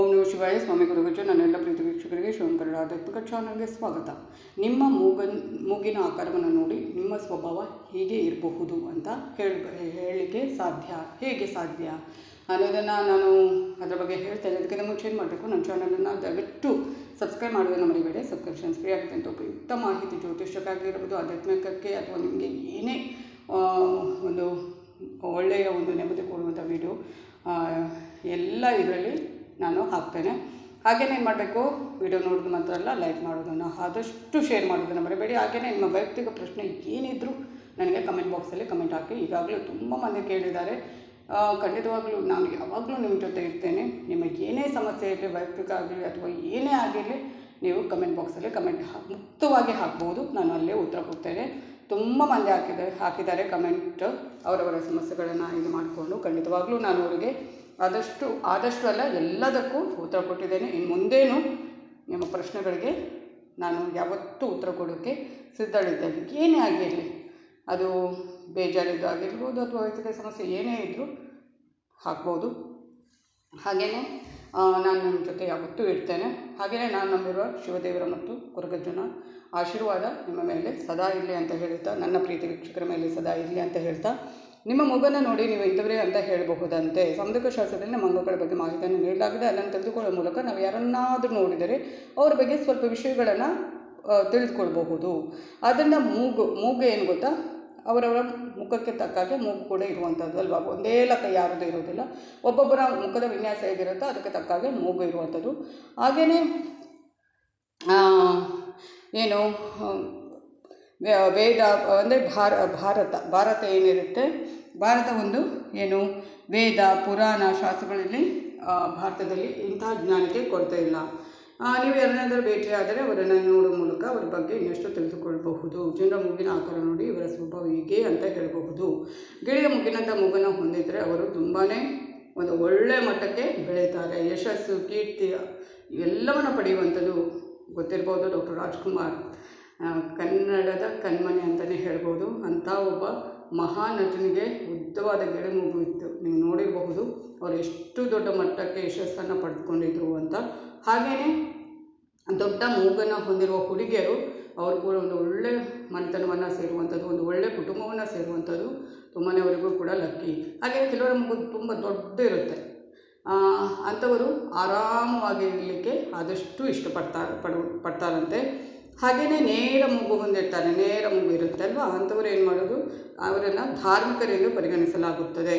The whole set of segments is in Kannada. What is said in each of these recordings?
ಓಂ ನಮಃ ಶಿವಾಯ, ಸ್ವಾಮಿ ಗುರುಗಜ ನನ್ನೆಲ್ಲ ಪ್ರೀತಿ ವೀಕ್ಷಕರಿಗೆ ಶಿವಂಕರ ಆಧ್ಯಾತ್ಮಿಕ ಚಾನಲ್ಗೆ ಸ್ವಾಗತ. ನಿಮ್ಮ ಮೂಗನ್, ಮೂಗಿನ ಆಕಾರವನ್ನು ನೋಡಿ ನಿಮ್ಮ ಸ್ವಭಾವ ಹೀಗೆ ಇರಬಹುದು ಅಂತ ಹೇಳ, ಹೇಳಲಿಕ್ಕೆ ಸಾಧ್ಯ, ಹೇಗೆ ಸಾಧ್ಯ? ಅನ್ನೋದನ್ನು ನಾನು ಅದರ ಬಗ್ಗೆ ಹೇಳ್ತೇನೆ ಅದಕ್ಕಿಂತ ಮುಂಚೆ ಏನು ಮಾಡಬೇಕು? ನನ್ನ ಚಾನಲನ್ನು ದಯವಿಟ್ಟು ಸಬ್ಸ್ಕ್ರೈಬ್ ಮಾಡೋದನ್ನು ಮರಿಬೇಡಿ. ಸಬ್ಸ್ಕ್ರಿಪ್ಷನ್ಸ್ ಫ್ರೀ ಆಗುತ್ತೆ ಅಂತ ಉಪಯುಕ್ತ ಮಾಹಿತಿ ಜ್ಯೋತಿಷ್ಯಕ್ಕಾಗಿರ್ಬೋದು ಆಧ್ಯಾತ್ಮಿಕಕ್ಕೆ ಅಥವಾ ನಿಮಗೆ ಏನೇ ಒಂದು ಒಳ್ಳೆಯ ಒಂದು ನೆಮ್ಮದಿ ಕೊಡುವಂಥ ವಿಡಿಯೋ ಎಲ್ಲ ಇದರಲ್ಲಿ ನಾನು ಹಾಕ್ತೇನೆ. ಹಾಗೇನೇ ಮಾಡಬೇಕು? ವಿಡಿಯೋ ನೋಡೋದು ಮಾತ್ರ ಅಲ್ಲ, ಲೈಕ್ ಮಾಡೋದನ್ನು ಆದಷ್ಟು ಶೇರ್ ಮಾಡೋದನ್ನು ಮರಿಬೇಡಿ. ಹಾಗೆಯೇ ನಿಮ್ಮ ವೈಯಕ್ತಿಕ ಪ್ರಶ್ನೆ ಏನಿದ್ದರೂ ನನಗೆ ಕಮೆಂಟ್ ಬಾಕ್ಸಲ್ಲಿ ಕಮೆಂಟ್ ಹಾಕಿ. ಈಗಾಗಲೇ ತುಂಬ ಮಂದಿ ಕೇಳಿದ್ದಾರೆ. ಖಂಡಿತವಾಗ್ಲೂ ನಾನು ಯಾವಾಗಲೂ ನಿಮ್ಮ ಜೊತೆ ಇರ್ತೇನೆ. ನಿಮಗೆ ಏನೇ ಸಮಸ್ಯೆ ಇರಲಿ, ವೈಯಕ್ತಿಕ ಆಗಲಿ ಅಥವಾ ಏನೇ ಆಗಿರಲಿ, ನೀವು ಕಮೆಂಟ್ ಬಾಕ್ಸಲ್ಲಿ ಕಮೆಂಟ್ ಮುಕ್ತವಾಗಿ ಹಾಕ್ಬೋದು. ನಾನು ಅಲ್ಲೇ ಉತ್ತರ ಕೊಡ್ತೇನೆ. ತುಂಬ ಮಂದಿ ಹಾಕಿದ್ದಾರೆ ಹಾಕಿದ್ದಾರೆ ಕಮೆಂಟ್. ಅವರವರ ಸಮಸ್ಯೆಗಳನ್ನು ಇದು ಮಾಡಿಕೊಂಡು ಖಂಡಿತವಾಗ್ಲೂ ನಾನು ಅವರಿಗೆ ಆದಷ್ಟು ಆದಷ್ಟು ಅಲ್ಲ, ಎಲ್ಲದಕ್ಕೂ ಉತ್ತರ ಕೊಟ್ಟಿದ್ದೇನೆ. ಇನ್ನು ಮುಂದೇನು ನಿಮ್ಮ ಪ್ರಶ್ನೆಗಳಿಗೆ ನಾನು ಯಾವತ್ತೂ ಉತ್ತರ ಕೊಡೋಕ್ಕೆ ಸಿದ್ಧಳಿದ್ದೇನೆ. ಏನೇ ಆಗಿರಲಿ, ಅದು ಬೇಜಾರಿದ್ದು ಆಗಿರ್ಬೋದು ಅಥವಾ ವೈಯಕ್ತಿಕ ಸಮಸ್ಯೆ ಏನೇ ಇದ್ದರೂ ಹಾಕ್ಬೋದು. ಹಾಗೆಯೇ ನಾನು ನಿಮ್ಮ ಜೊತೆ ಯಾವತ್ತೂ ಇರ್ತೇನೆ. ಹಾಗೆಯೇ ನಾನು ನಂಬಿರುವ ಶಿವದೇವರ ಮತ್ತು ಕುರುಗಜ್ಜನ ಆಶೀರ್ವಾದ ನಿಮ್ಮ ಮೇಲೆ ಸದಾ ಇರಲಿ ಅಂತ ಹೇಳ್ತಾ, ನನ್ನ ಪ್ರೀತಿ ವೀಕ್ಷಕರ ಮೇಲೆ ಸದಾ ಇರಲಿ ಅಂತ ಹೇಳ್ತಾ, ನಿಮ್ಮ ಮಗನ ನೋಡಿ ನೀವು ಇಂಥವರೇ ಅಂತ ಹೇಳಬಹುದಂತೆ. ಸಂದಕ ಶಾಸ್ತ್ರದಲ್ಲಿ ನಮ್ಮ ಅಂಗಗಳ ಬಗ್ಗೆ ಮಾಹಿತಿಯನ್ನು ನೀಡಲಾಗಿದೆ. ಅದನ್ನು ತಿಳಿದುಕೊಳ್ಳುವ ಮೂಲಕ ನಾವು ಯಾರನ್ನಾದರೂ ನೋಡಿದರೆ ಅವರ ಬಗ್ಗೆ ಸ್ವಲ್ಪ ವಿಷಯಗಳನ್ನು ತಿಳಿದುಕೊಳ್ಬಹುದು. ಆದ್ದರಿಂದ ಮೂಗು ಮೂಗು ಏನು ಗೊತ್ತಾ? ಅವರವರ ಮುಖಕ್ಕೆ ತಕ್ಕ ಹಾಗೆ ಮೂಗು ಕೂಡ ಇರುವಂಥದ್ದು ಅಲ್ವಾ? ಒಂದೇ ಲಕ ಯಾರದು ಇರೋದಿಲ್ಲ. ಒಬ್ಬೊಬ್ಬರ ಮುಖದ ವಿನ್ಯಾಸ ಹೇಗಿರುತ್ತೋ ಅದಕ್ಕೆ ತಕ್ಕ ಹಾಗೆ ಮೂಗು ಇರುವಂಥದ್ದು. ಹಾಗೆಯೇ ಏನು ವೇದ, ಅಂದರೆ ಭಾರ, ಭಾರತ ಭಾರತ ಏನಿರುತ್ತೆ? ಭಾರತ ಒಂದು, ಏನು, ವೇದ, ಪುರಾಣ ಶಾಸ್ತ್ರಗಳಲ್ಲಿ ಭಾರತದಲ್ಲಿ ಇಂಥ ಜ್ಞಾನಕ್ಕೆ ಕೊರತೆ ಇಲ್ಲ. ನೀವು ಯಾರನ್ನಾದರೂ ಭೇಟಿಯಾದರೆ ಅವರನ್ನು ನೋಡುವ ಮೂಲಕ ಅವರ ಬಗ್ಗೆ ಇನ್ನಷ್ಟು ತಿಳಿದುಕೊಳ್ಳಬಹುದು. ಜನರ ಮೂಗಿನ ಆಕಾರ ನೋಡಿ, ಇವರ ಸ್ವಭಾವ ಹೀಗೆ ಅಂತ ಹೇಳಬಹುದು. ಗಿಳಿಯ ಮುಗಿನಂಥ ಮೂಗನ್ನು ಹೊಂದಿದರೆ ಅವರು ತುಂಬಾ ಒಂದು ಒಳ್ಳೆಯ ಮಟ್ಟಕ್ಕೆ ಬೆಳೀತಾರೆ ಯಶಸ್ಸು, ಕೀರ್ತಿ ಎಲ್ಲವನ್ನು ಪಡೆಯುವಂಥದ್ದು ಗೊತ್ತಿರ್ಬೋದು ಡಾಕ್ಟರ್ ರಾಜ್ಕುಮಾರ್. ಕನ್ನಡದ ಕಣ್ಮನೆ ಅಂತಲೇ ಹೇಳ್ಬೋದು. ಅಂಥ ಒಬ್ಬ ಮಹಾನಟನಿಗೆ ಉದ್ದವಾದ ಗೆಳೆ ಮೂಗು ಇತ್ತು. ನೀವು ನೋಡಿರಬಹುದು, ಅವರು ಎಷ್ಟು ದೊಡ್ಡ ಮಟ್ಟಕ್ಕೆ ಯಶಸ್ಸನ್ನು ಪಡೆದುಕೊಂಡಿದ್ರು ಅಂತ. ಹಾಗೆಯೇ ದೊಡ್ಡ ಮೂಗನ್ನು ಹೊಂದಿರುವ ಹುಡುಗಿಯರು, ಅವರು ಕೂಡ ಒಂದು ಒಳ್ಳೆ ಮನೆತನವನ್ನು ಸೇರುವಂಥದ್ದು, ಒಂದು ಒಳ್ಳೆ ಕುಟುಂಬವನ್ನು ಸೇರುವಂಥದ್ದು ತುಂಬಾ ಅವರಿಗೂ ಕೂಡ ಲಕ್ಕಿ. ಹಾಗೆಯೇ ಕೆಲವರ ಮೂಗು ತುಂಬ ದೊಡ್ಡ ಇರುತ್ತೆ. ಅಂಥವರು ಆರಾಮವಾಗಿ ಇರಲಿಕ್ಕೆ ಆದಷ್ಟು ಇಷ್ಟಪಡ್ತಾರೆ ಪಡ, ಪಡ್ತಾರಂತೆ. ಹಾಗೆಯೇ ನೇರ ಮೂಗು ಹೊಂದಿರ್ತಾರೆ, ನೇರ ಮೂಗು ಇರುತ್ತೆ ಅಲ್ವಾ? ಅಂಥವ್ರು ಏನು ಮಾಡೋದು? ಅವರನ್ನು ಧಾರ್ಮಿಕರೆಂದು ಪರಿಗಣಿಸಲಾಗುತ್ತದೆ.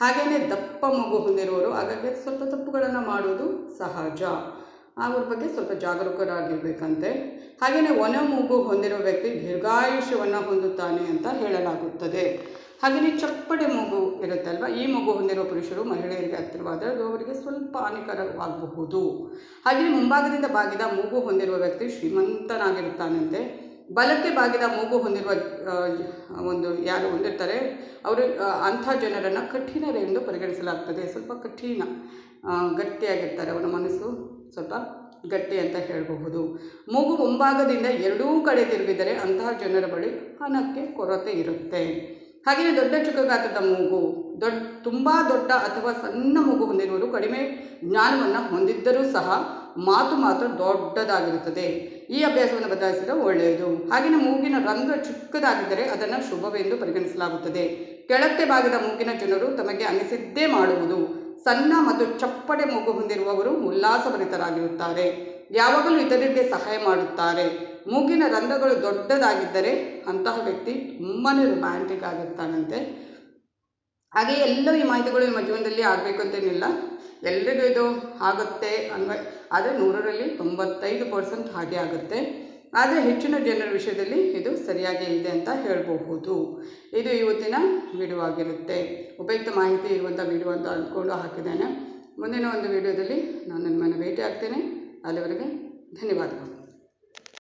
ಹಾಗೆಯೇ ದಪ್ಪ ಮಗು ಹೊಂದಿರುವವರು, ಹಾಗಾಗಿ ಸ್ವಲ್ಪ ತಪ್ಪುಗಳನ್ನು ಮಾಡುವುದು ಸಹಜ. ಅವ್ರ ಬಗ್ಗೆ ಸ್ವಲ್ಪ ಜಾಗರೂಕರಾಗಿರ್ಬೇಕಂತೆ. ಹಾಗೆಯೇ ಒಣ ಮೂಗು ಹೊಂದಿರುವ ವ್ಯಕ್ತಿ ದೀರ್ಘಾಯುಷ್ಯವನ್ನು ಹೊಂದುತ್ತಾನೆ ಅಂತ ಹೇಳಲಾಗುತ್ತದೆ. ಹಾಗೆಯೇ ಚಪ್ಪಡೆ ಮೂಗು ಇರುತ್ತಲ್ವ, ಈ ಮೂಗು ಹೊಂದಿರುವ ಪುರುಷರು ಮಹಿಳೆಯರಿಗೆ ಹತ್ತಿರವಾದರೆ ಅವರಿಗೆ ಸ್ವಲ್ಪ ಹಾನಿಕರವಾಗಬಹುದು. ಹಾಗೆಯೇ ಮುಂಭಾಗದಿಂದ ಬಾಗಿದ ಮೂಗು ಹೊಂದಿರುವ ವ್ಯಕ್ತಿ ಶ್ರೀಮಂತನಾಗಿರುತ್ತಾನಂತೆ. ಬಲಕ್ಕೆ ಬಾಗಿದ ಮೂಗು ಹೊಂದಿರುವ ಒಂದು ಯಾರು ಹೊಂದಿರ್ತಾರೆ, ಅವರು ಅಂಥ ಜನರನ್ನು ಕಠಿಣರೆಂದು ಪರಿಗಣಿಸಲಾಗ್ತದೆ. ಸ್ವಲ್ಪ ಕಠಿಣ ಗಟ್ಟಿಯಾಗಿರ್ತಾರೆ ಅವರ ಮನಸ್ಸು. ಸ್ವಲ್ಪ ಗಟ್ಟಿ ಅಂತ ಹೇಳಬಹುದು. ಮೂಗು ಮುಂಭಾಗದಿಂದ ಎರಡೂ ಕಡೆ ತಿರುಗಿದರೆ ಅಂತಹ ಜನರ ಬಳಿ ಹಣಕ್ಕೆ ಕೊರತೆ ಇರುತ್ತೆ. ಹಾಗೆಯೇ ದೊಡ್ಡ ಚಿಕ್ಕ ಮೂಗು ದೊಡ್ಡ ತುಂಬ ದೊಡ್ಡ ಅಥವಾ ಸಣ್ಣ ಮೂಗು ಹೊಂದಿರುವವರು ಕಡಿಮೆ ಜ್ಞಾನವನ್ನು ಹೊಂದಿದ್ದರೂ ಸಹ ಮಾತು ಮಾತ್ರ ದೊಡ್ಡದಾಗಿರುತ್ತದೆ. ಈ ಅಭ್ಯಾಸವನ್ನು ಬದಲಾಯಿಸಿದರೆ ಒಳ್ಳೆಯದು. ಹಾಗೆಯೇ ಮೂಗಿನ ರಂಧ್ರ ಚಿಕ್ಕದಾಗಿದ್ದರೆ ಅದನ್ನು ಶುಭವೆಂದು ಪರಿಗಣಿಸಲಾಗುತ್ತದೆ. ಕೆಳಕ್ಕೆ ಭಾಗದ ಮೂಗಿನ ಜನರು ತಮಗೆ ಅನಿಸಿದ್ದೇ ಮಾಡುವುದು. ಸಣ್ಣ ಮತ್ತು ಚಪ್ಪಡೆ ಮೂಗು ಹೊಂದಿರುವವರು ಉಲ್ಲಾಸಭರಿತರಾಗಿರುತ್ತಾರೆ. ಯಾವಾಗಲೂ ಇತರರಿಗೆ ಸಹಾಯ ಮಾಡುತ್ತಾರೆ. ಮೂಗಿನ ರಂಧ್ರಗಳು ದೊಡ್ಡದಾಗಿದ್ದರೆ ಅಂತಹ ವ್ಯಕ್ತಿ ತುಂಬಾ ರೊಮ್ಯಾಂಟಿಕ್ ಆಗಿರ್ತಾನಂತೆ. ಹಾಗೆ ಎಲ್ಲ ಈ ಮಾಹಿತಿಗಳು ನಿಮ್ಮ ಜೀವನದಲ್ಲಿ ಆಗಬೇಕು ಅಂತೇನಿಲ್ಲ. ಎಲ್ರಿಗೂ ಇದು ಆಗುತ್ತೆ ಅನ್ವಯ ಆದರೆ ನೂರರಲ್ಲಿ ತೊಂಬತ್ತೈದು ಪರ್ಸೆಂಟ್ ಹಾಗೆ ಆಗುತ್ತೆ. ಆದರೆ ಹೆಚ್ಚಿನ ಜನರ ವಿಷಯದಲ್ಲಿ ಇದು ಸರಿಯಾಗಿ ಇದೆ ಅಂತ ಹೇಳಬಹುದು. ಇದು ಇವತ್ತಿನ ವಿಡಿಯೋ ಆಗಿರುತ್ತೆ. ಉಪಯುಕ್ತ ಮಾಹಿತಿ ಇರುವಂಥ ವಿಡಿಯೋ ಅಂತ ಅಂದ್ಕೊಂಡು ಹಾಕಿದ್ದೇನೆ. ಮುಂದಿನ ಒಂದು ವಿಡಿಯೋದಲ್ಲಿ ನಾನು ನಿಮ್ಮನ್ನು ಭೇಟಿ ಆಗ್ತೇನೆ ಅಲ್ಲಿವರೆಗೆ ಧನ್ಯವಾದಗಳು.